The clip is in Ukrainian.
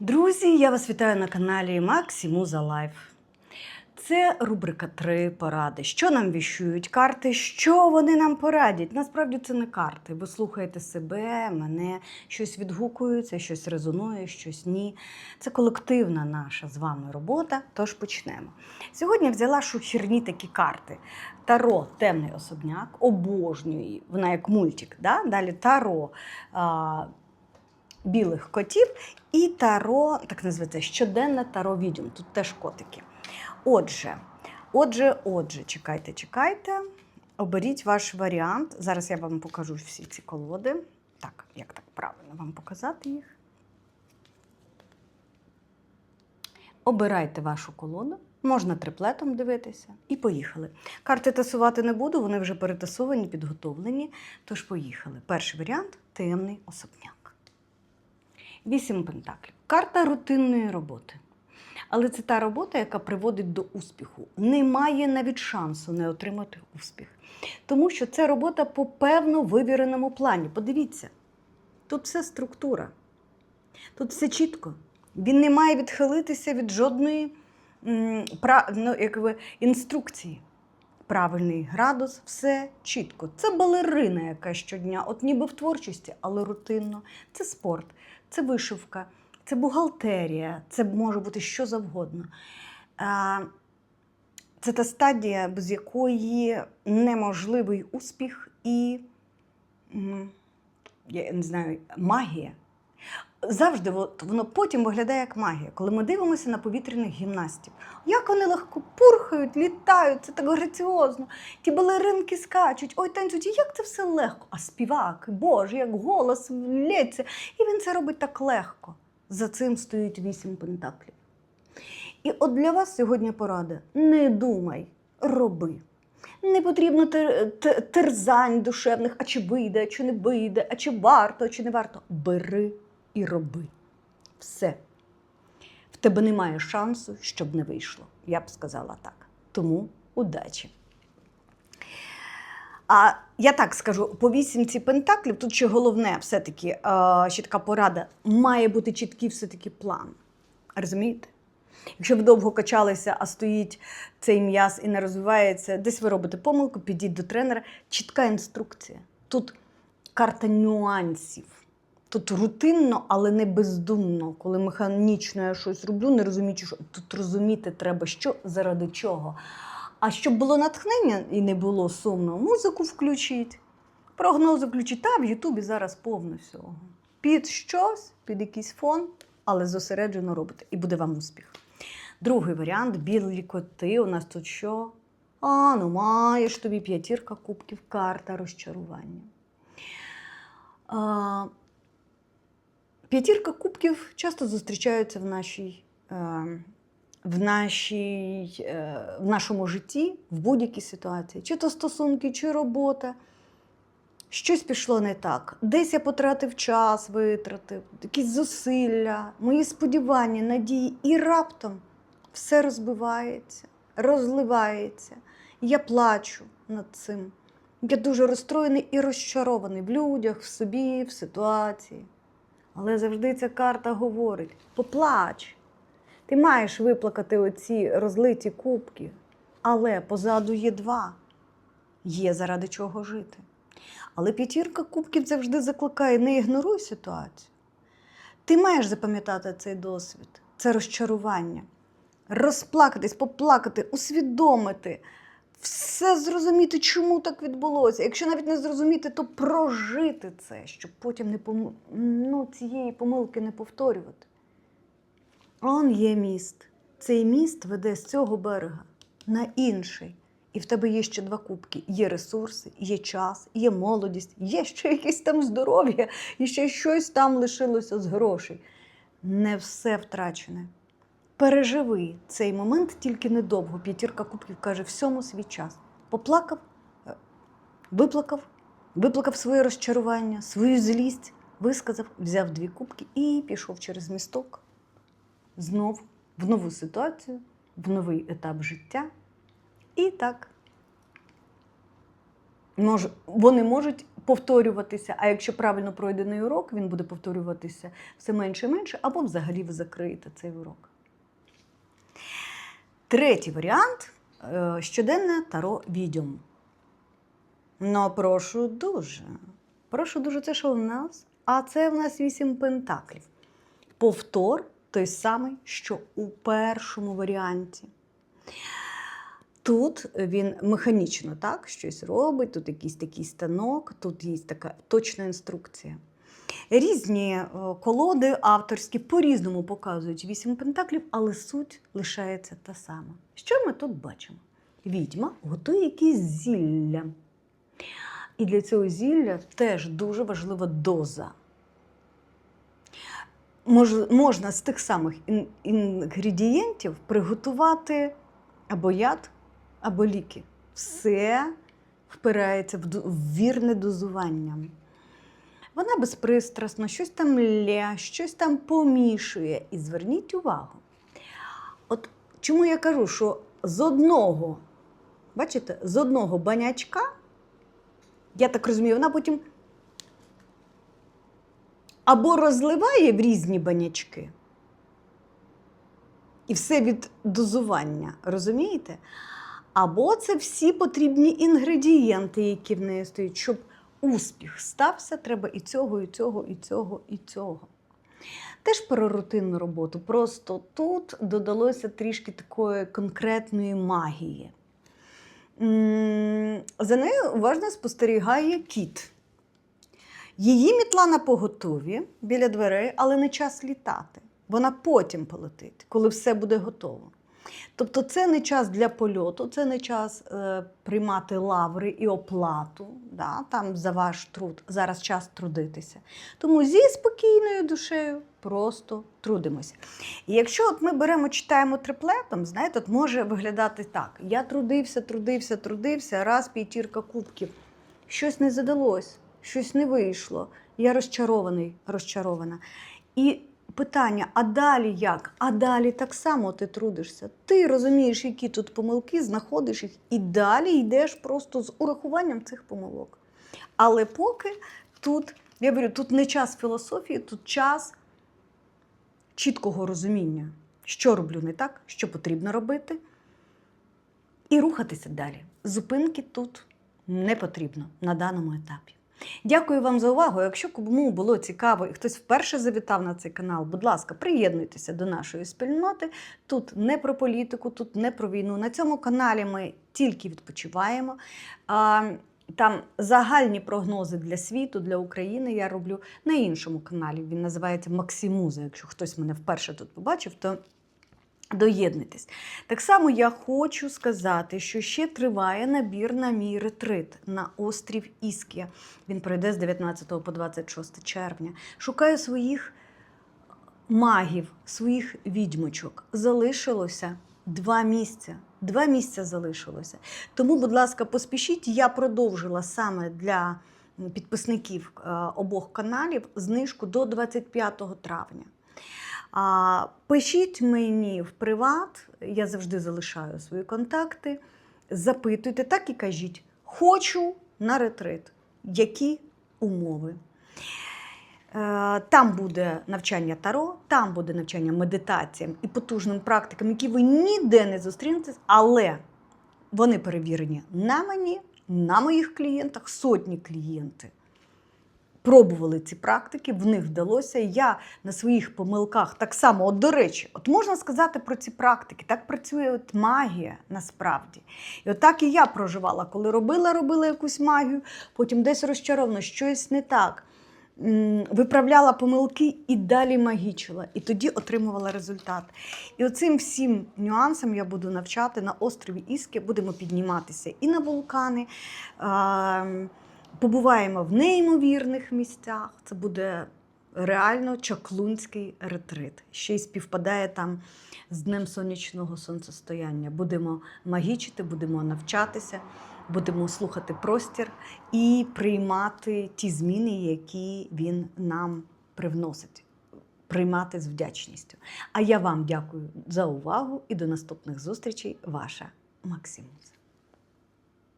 Друзі, я вас вітаю на каналі Максі Муза Лайф. Це рубрика Три поради. Що нам віщують карти? Що вони нам порадять? Насправді це не карти. Ви слухаєте себе, мене щось відгукується, щось резонує, щось ні. Це колективна наша з вами робота. Тож почнемо. Сьогодні взяла шухірні такі карти. Таро темний особняк, обожнюю. Вона як мультик. Да? Далі таро. Білих котів і таро, так називається щоденне таро відьом. Тут теж котики. Отже, отже, отже, чекайте, чекайте. Оберіть ваш варіант. Зараз я вам покажу всі ці колоди. Так, як так правильно вам показати їх? Обирайте вашу колоду. Можна триплетом дивитися. І поїхали. Карти тасувати не буду, вони вже перетасовані, підготовлені. Тож поїхали. Перший варіант темний особняк. Вісім пентаклів. Карта рутинної роботи. Але це та робота, яка приводить до успіху. Немає навіть шансу не отримати успіх. Тому що це робота по певно вивіреному плані. Подивіться, тут все структура, тут все чітко. Він не має відхилитися від жодної ну, якби, інструкції. Правильний градус, все чітко. Це балерина, яка щодня, от ніби в творчості, але рутинно. Це спорт, це вишивка, це бухгалтерія, це може бути що завгодно. Це та стадія, без якої неможливий успіх і, я не знаю, магія. Завжди воно потім виглядає як магія, коли ми дивимося на повітряних гімнастів. Як вони легко пурхають, літають, це так граціозно. Ті балеринки скачуть, ой, танцюють, і як це все легко. А співак, Боже, як голос лється. І він це робить так легко. За цим стоїть вісім пентаклів. І от для вас сьогодні порада: не думай, роби. Не потрібно тер- те- терзань душевних, а чи вийде, а чи не вийде, а чи варто, а чи не варто. Бери і роби. Все. В тебе немає шансу, щоб не вийшло. Я б сказала так. Тому удачі. А я так скажу, по вісімці пентаклів, тут ще головне, все-таки, е, ще така порада, має бути чіткий все-таки план. Розумієте? Якщо ви довго качалися, а стоїть цей м'яз і не розвивається, десь ви робите помилку, підіть до тренера. Чітка інструкція. Тут карта нюансів. Тут рутинно, але не бездумно. Коли механічно я щось роблю, не розуміючи, що тут розуміти треба, що заради чого. А щоб було натхнення і не було сумно, музику включіть, прогнози включіть. Та в Ютубі зараз повно всього. Під щось, під якийсь фон, але зосереджено робите. І буде вам успіх. Другий варіант білі коти. У нас тут що? А, ну маєш тобі п'ятірка кубків, карта розчарування. П'ятірка кубків часто зустрічаються в нашій. Е, в, нашій, е, в нашому житті в будь-якій ситуації, чи то стосунки, чи робота. Щось пішло не так. Десь я потратив час, витратив, якісь зусилля, мої сподівання, надії, і раптом все розбивається, розливається. Я плачу над цим. Я дуже розстроєний і розчарований в людях, в собі, в ситуації. Але завжди ця карта говорить: поплач. Ти маєш виплакати оці розлиті кубки, але позаду є два. Є заради чого жити. Але п'ятірка кубків завжди закликає: не ігноруй ситуацію. Ти маєш запам'ятати цей досвід, це розчарування, розплакатись, поплакати, усвідомити, все зрозуміти, чому так відбулося. Якщо навіть не зрозуміти, то прожити це, щоб потім не пом... ну, цієї помилки не повторювати. Он є міст. Цей міст веде з цього берега на інший. І в тебе є ще два кубки. Є ресурси, є час, є молодість, є ще якесь там здоров'я, і ще щось там лишилося з грошей. Не все втрачене. Переживи цей момент тільки недовго. П'ятірка кубків каже, всьому свій час. Поплакав, е, виплакав, виплакав своє розчарування, свою злість, висказав, взяв дві кубки і пішов через місток знов в нову ситуацію, в новий етап життя. І так. Мож, вони можуть повторюватися. А якщо правильно пройдений урок, він буде повторюватися все менше і менше, або взагалі ви закриєте цей урок. Третій варіант е, щоденне таро відьом. Ну, прошу дуже. Прошу дуже, це що в нас? А це в нас вісім пентаклів. Повтор той самий, що у першому варіанті. Тут він механічно так, щось робить, тут якийсь такий станок, тут є така точна інструкція. Різні е, колоди авторські по-різному показують вісім пентаклів, але суть лишається та сама. Що ми тут бачимо? Відьма готує якісь зілля. І для цього зілля теж дуже важлива доза. Мож, можна з тих самих інгредієнтів приготувати або яд, або ліки. Все впирається в, в вірне дозування. Вона безпристрасно щось там лє, щось там помішує. І зверніть увагу. От чому я кажу, що з одного, бачите, з одного банячка, я так розумію, вона потім або розливає в різні банячки, і все від дозування, розумієте? Або це всі потрібні інгредієнти, які в неї стоять, щоб успіх стався, треба і цього, і цього, і цього, і цього. Теж про рутинну роботу. Просто тут додалося трішки такої конкретної магії. За нею уважно спостерігає кіт. Її мітла на поготові біля дверей, але не час літати. Вона потім полетить, коли все буде готово. Тобто це не час для польоту, це не час е, приймати лаври і оплату да, там за ваш труд. Зараз час трудитися. Тому зі спокійною душею просто трудимося. І якщо от ми беремо, читаємо триплетом, знаєте, от може виглядати так: я трудився, трудився, трудився, раз п'ятірка кубків. Щось не задалось, щось не вийшло. Я розчарований, розчарована. І питання: а далі як? А далі так само ти трудишся. Ти розумієш, які тут помилки, знаходиш їх, і далі йдеш просто з урахуванням цих помилок. Але поки тут, я говорю, тут не час філософії, тут час чіткого розуміння, що роблю не так, що потрібно робити, і рухатися далі. Зупинки тут не потрібно на даному етапі. Дякую вам за увагу. Якщо кому було цікаво і хтось вперше завітав на цей канал, будь ласка, приєднуйтеся до нашої спільноти. Тут не про політику, тут не про війну. На цьому каналі ми тільки відпочиваємо. Там загальні прогнози для світу, для України я роблю на іншому каналі. Він називається Максимуза. Якщо хтось мене вперше тут побачив, то доєднуйтесь. Так само я хочу сказати, що ще триває набір на мій ретрит на острів Іскія. Він пройде з 19 по 26 червня. Шукаю своїх магів, своїх відьмочок. Залишилося два місця. Два місця залишилося. Тому, будь ласка, поспішіть. Я продовжила саме для підписників е, обох каналів знижку до 25 травня. А, пишіть мені в приват, я завжди залишаю свої контакти. Запитуйте, так і кажіть: хочу на ретрит. Які умови? Е, Там буде навчання таро, там буде навчання медитаціям і потужним практикам, які ви ніде не зустрінете, але вони перевірені на мені, на моїх клієнтах, сотні клієнти пробували ці практики, в них вдалося. Я на своїх помилках так само, от до речі, от можна сказати про ці практики, так працює от магія насправді. І отак і я проживала, коли робила, робила якусь магію, потім десь розчаровано, щось не так. Виправляла помилки і далі магічила, і тоді отримувала результат. І оцим всім нюансам я буду навчати на острові Іски. Будемо підніматися і на вулкани. Побуваємо в неймовірних місцях. Це буде реально чаклунський ретрит. Ще й співпадає там з Днем сонячного сонцестояння. Будемо магічити, будемо навчатися, будемо слухати простір і приймати ті зміни, які він нам привносить. Приймати з вдячністю. А я вам дякую за увагу і до наступних зустрічей. Ваша Максимус.